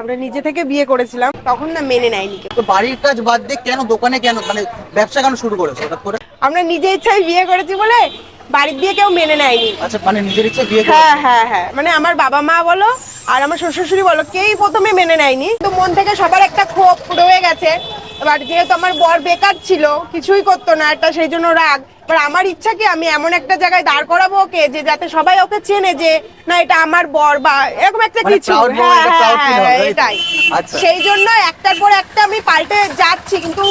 আমরা নিজে থেকে বিয়ে করেছিলাম তখন না মেনে নেয়নি কেউ। তো বাড়ির কাজ বাদ দিয়ে কেন দোকানে কেন মানে ব্যবসা কেন শুরু করেছ হঠাৎ করে? আমরা নিজে ইচ্ছায় বিয়ে করেছি বলে বাড়ির দিয়ে কেউ মেনে নেয়নি। আচ্ছা মানে নিজের ইচ্ছে বিয়ে হ্যাঁ হ্যাঁ হ্যাঁ। মানে আমার বাবা মা বলো আর আমার শ্বশুর শাশুড়ি বলো কেউই প্রথমে মেনে নেয়নি। তো মন থেকে সবার একটা ক্ষোভ রয়ে গেছে। এবার যেহেতু আমার বর বেকার ছিল কিছুই করতো না একটা সেই জন্য রাগ। এবার আমার ইচ্ছা কি আমি এমন একটা জায়গায় দাঁড় করাবো ওকে যে যাতে সবাই ওকে চেনে যে না এটা আমার বর বা এরকম একটা মানে কিছু। হ্যাঁ হ্যাঁ হ্যাঁ এটাই। আচ্ছা। সেই জন্য একটার পর একটা আমি পাল্টে যাচ্ছি কিন্তু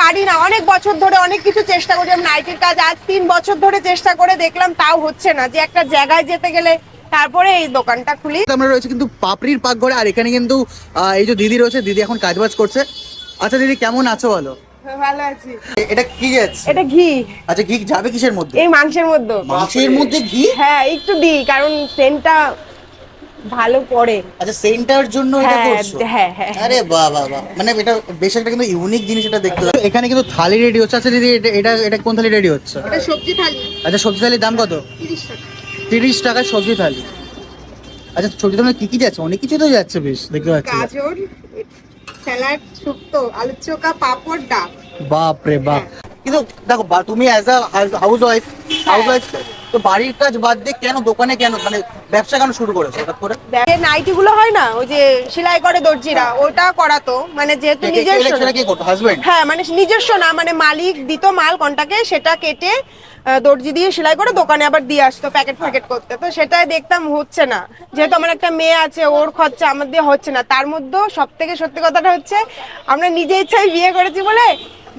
পারি না। অনেক বছর ধরে অনেক কিছু চেষ্টা করি আমি নাইটির কাজ আজ তিন বছর ধরে চেষ্টা করে দেখলাম তাও হচ্ছে না। যে একটা জায়গায় যেতে গেলে তারপরে এই দোকানটা খুলি। আমরা রয়েছে কিন্তু পাপড়ির পাকঘরে আর এখানে কিন্তু এই যে দিদি রয়েছে দিদি এখন কাজবাজ করছে। আচ্ছা দিদি কেমন আছো বলো? ভালো আছি। এটা কি যাচ্ছে এটা ঘি। আচ্ছা ঘি যাবে কিসের মধ্যে? এই মাংসের মধ্যে। মাংসের মধ্যে ঘি? হ্যাঁ একটু দিই কারণ সেন্টটা ভালো পড়ে। আচ্ছা সেন্টার জন্য এটা হ্যাঁ, করছ? হ্যাঁ, হ্যাঁ। আরে বাহ বাহ বাহ মানে এটা বেশ একটা কিন্তু ইউনিক জিনিস এটা দেখতে। এখানে কিন্তু থালি রেডি হচ্ছে। আচ্ছা দিদি এটা এটা কোন থালি রেডি হচ্ছে? এটা সবজি থালি। আচ্ছা সবজি থালির দাম কত? তিরিশ টাকা। তিরিশ টাকায় সবজি থালি। আচ্ছা সবজি থালি কি কি যাচ্ছে? অনেক কিছু তো যাচ্ছে বেশ দেখতে পাচ্ছি। গাজর স্যালাড শুক্তো আলুর চোখা পাঁপড় ডাল বাপ রে বাপ কিন্তু দেখো বা- তুমি as a housewife housewife তো বাড়ির কাজ বাদ দিয়ে কেন দোকানে কেন? মানে ব্যবসা কেন শুরু করেছ হঠাৎ করে? নাইটি গুলো হয় না ওই যে সেলাই করে দর্জিরা ওটা করাতো মানে যেহেতু কে- কে- কে- নিজস্ব সেটা কি করতো? হাজবেন্ড হ্যাঁ মানে নিজস্ব না মানে মালিক দিত মাল কন্টাকে সেটা কেটে আহ, দর্জি দিয়ে সেলাই করে দোকানে আবার দিয়ে আসতো প্যাকেট প্যাকেট করতে। তো সেটাই দেখতাম হচ্ছে না। যেহেতু আমার একটা মেয়ে আছে ওর খরচা আমার দিয়ে হচ্ছে না। তার মধ্যেও সব থেকে সত্যি কথাটা হচ্ছে আমরা নিজে ইচ্ছায় বিয়ে করেছি বলে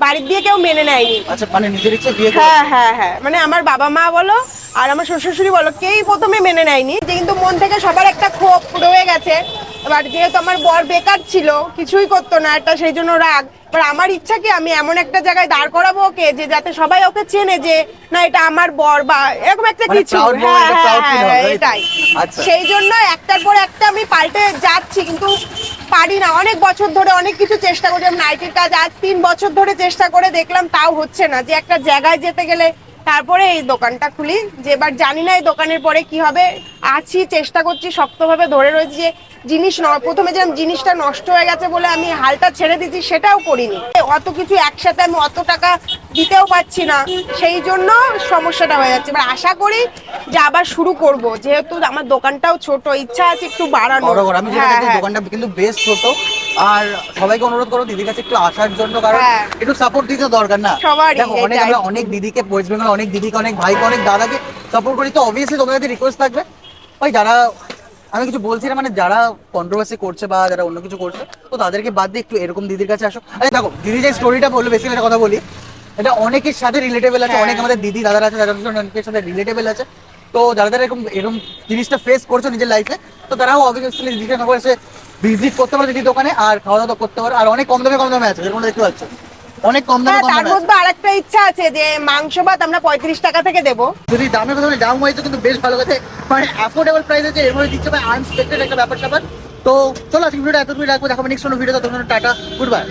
বাড়ির দিয়ে কেউ মেনে নেয়নি। আচ্ছা মানে নিজের ইচ্ছে বিয়ে হ্যাঁ হ্যাঁ হ্যাঁ। মানে আমার বাবা মা বলো আর আমার শ্বশুর শাশুড়ি বলো কেউই প্রথমে মেনে নেয়নি। যে কিন্তু মন থেকে সবার একটা ক্ষোভ রয়ে গেছে। এবার যেহেতু আমার বর বেকার ছিল কিছুই করতো না একটা সেই জন্য রাগ। এবার আমার ইচ্ছা কি আমি এমন একটা জায়গায় দাঁড় করাবো ওকে যে যাতে সবাই ওকে চেনে যে না এটা আমার বর বা এরকম একটা মানে কিছু। হ্যাঁ হ্যাঁ হ্যাঁ? এটাই। আচ্ছা। সেই জন্য একটার পর একটা আমি পাল্টে যাচ্ছি কিন্তু পারি না। অনেক বছর ধরে অনেক কিছু চেষ্টা করি। নাইটির কাজ আজ তিন বছর ধরে চেষ্টা করে দেখলাম, তাও হচ্ছে না। যে একটা জায়গায় যেতে গেলে তারপরে এই দোকানটা খুলি। যে এবার জানি না এই দোকানের পরে কি হবে। আছি, চেষ্টা করছি শক্তভাবে ধরে রয়েছি যে জিনিস প্রথমে যেরকম জিনিসটা নষ্ট হয়ে গেছে বলে আমি হালটা ছেড়ে দিচ্ছি সেটাও করিনি। অত কিছু একসাথে আমি অত টাকা দিতেও পারছি না সেই জন্য সমস্যাটা হয়ে যাচ্ছে। এবার আশা করি যে আবার শুরু করব যেহেতু আমার দোকানটাও ছোট ইচ্ছা আছে একটু বাড়ানো বড় আমি হ্যাঁ, হ্যাঁ। দোকানটা কিন্তু বেশ ছোট আর সবাইকে অনুরোধ করো দিদির কাছে একটু আসার জন্য কারণ হ্যাঁ। একটু সাপোর্ট দিতে দরকার না। অনেক আমরা অনেক দিদিকে ওয়েস্ট বেঙ্গল অনেক দিদিকে অনেক ভাইকে অনেক দাদাকে সাপোর্ট করি তো অবভিয়াসলি তোমাদের রিকোয়েস্ট থাকবে। ভাই যারা আমি কিছু বলছি না মানে যারা কন্ট্রোভার্সি করছে বা যারা অন্য কিছু করছে তো তাদেরকে বাদ দিয়ে একটু এরকম দিদির কাছে আসো। আরে দেখো দিদি যে স্টোরিটা বলল বেশি একটা কথা বলি। এটা অনেকের সাথে রিলেটেবল আছে হ্যাঁ। অনেক আমাদের দিদি দাদারা আছে যারা অনেকের সাথে রিলেটেবল আছে। তো যারা যারা এরকম এরকম জিনিসটা ফেস করছ নিজের লাইফে তো তারাও অবভিয়াসলি দিদিকে নগর এসে ভিজিট করতে পারে দিদি দোকানে আর খাওয়া দাওয়া করতে পারে আর অনেক কম দামে কম দামে আছে যেরকম দেখতে পাচ্ছ। অনেক কম দামে হ্যাঁ তার দামে মধ্যে আরেকটা ইচ্ছা আছে যে মাংস ভাত আমরা পঁয়ত্রিশ টাকা থেকে দেবো। যদি দামের কথা বলি দাম হয়েছে কিন্তু বেশ ভালো কথা। মানে অ্যাফোর্ডেবল প্রাইস আছে এর দিচ্ছে ভাই আনএক্সপেক্টেড একটা ব্যাপার স্যাপার তো চলো আজকে ভিডিওটা এত রাখব দেখাবো নেক্সট কোনো ভিডিও তখন টাটা গুড বাই